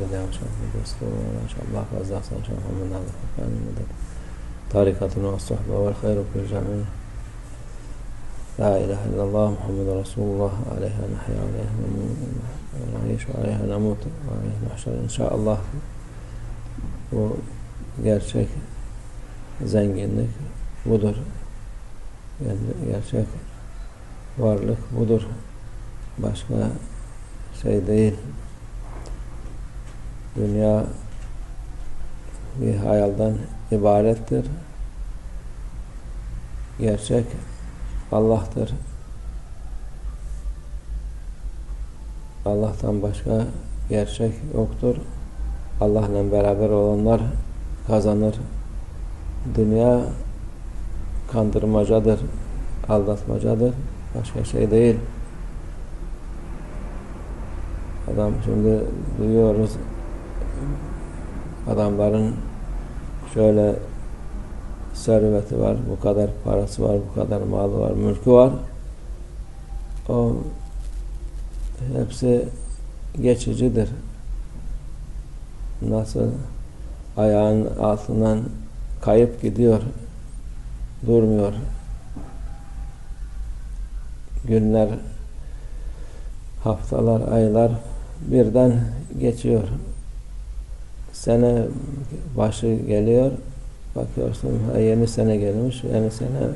بدعم شرف الدستور وما شاء الله فاز أحسن شرف من هذا القرآن المدد طريقتنا والصحبة والخير في الجميع لا إله إلا الله محمد رسول الله عليها نحيا عليها نعيش وعليها نموت وعليها نحشر إن شاء الله bu gerçek zenginlik budur. Yani gerçek varlık budur. Başka şey değil. Dünya bir hayalden ibarettir. Gerçek Allah'tır. Allah'tan başka gerçek yoktur. Allah'la beraber olanlar kazanır. Dünya kandırmacadır, aldatmacadır. Başka şey değil. Adam şimdi duyuyoruz adamların şöyle serveti var, bu kadar parası var, bu kadar malı var, mülkü var. O hepsi geçicidir. Nasıl ayağın altından kayıp gidiyor, durmuyor. Günler, haftalar, aylar birden geçiyor. Sene başı geliyor, bakıyorsun yeni sene gelmiş, yeni sene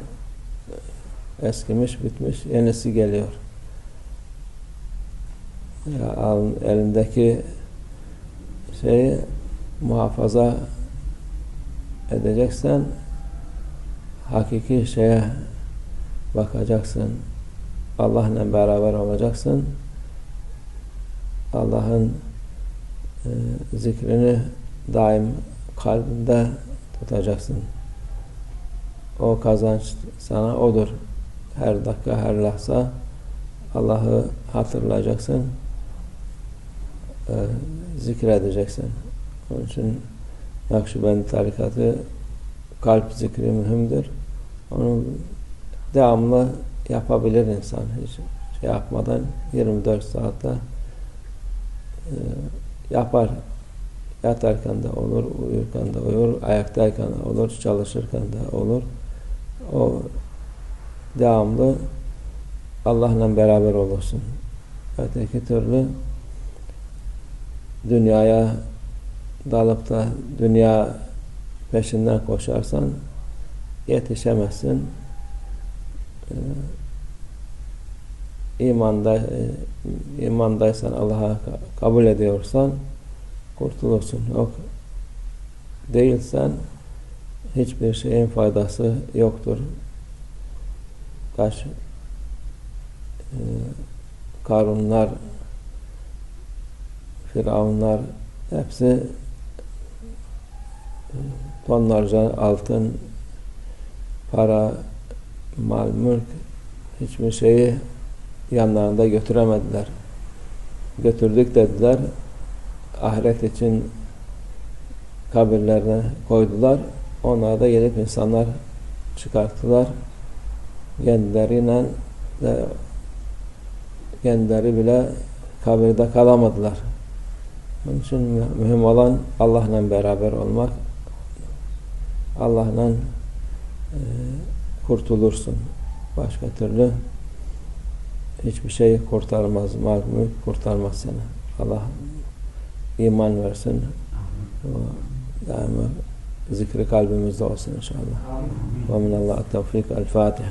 eskimiş, bitmiş, yenisi geliyor. Ya, elindeki şeyi muhafaza edeceksen hakiki şeye bakacaksın. Allah'la beraber olacaksın. Allah'ın e, zikrini daim kalbinde tutacaksın. O kazanç sana odur. Her dakika, her lahza Allah'ı hatırlayacaksın. E, zikredeceksin. Onun için Nakşibendi tarikatı kalp zikri mühimdir. Onu devamlı yapabilir insan. Hiç şey yapmadan 24 saatte e, yapar. Yatarken de olur, uyurken de olur, ayaktayken de olur, çalışırken de olur. O devamlı Allah'la beraber olursun. Öteki türlü dünyaya dalıp da dünya peşinden koşarsan yetişemezsin. Ee, imanda e, imandaysan Allah'a kabul ediyorsan kurtulursun. Yok değilsen hiçbir şeyin faydası yoktur. Kaç e, Karunlar Firavunlar hepsi tonlarca altın, para, mal, mülk hiçbir şeyi yanlarında götüremediler. Götürdük dediler. Ahiret için kabirlerine koydular. Onlar da gelip insanlar çıkarttılar. Kendileriyle de kendileri bile kabirde kalamadılar. Onun için mühim olan Allah'la beraber olmak. Allah'la e, kurtulursun. Başka türlü hiçbir şey kurtarmaz. Mal mülk kurtarmaz seni. Allah iman versin. Daima zikri kalbimizde olsun inşallah. Ve minallah tevfik. El Fatiha.